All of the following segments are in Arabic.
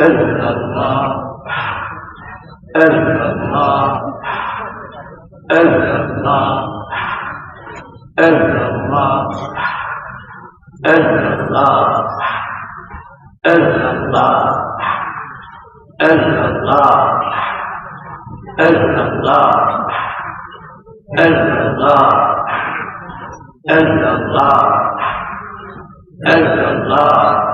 ألا ألا ألا ألا ألا الله. ألا الله. ألا الله. ألا الله. ألا الله ألا الله ألا الله.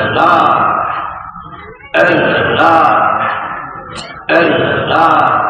الله إلا الله إلا الله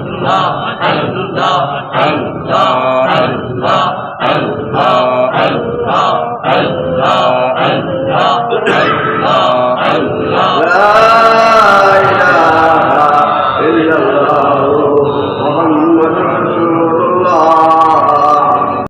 اللہ اللہ اللہ اللہ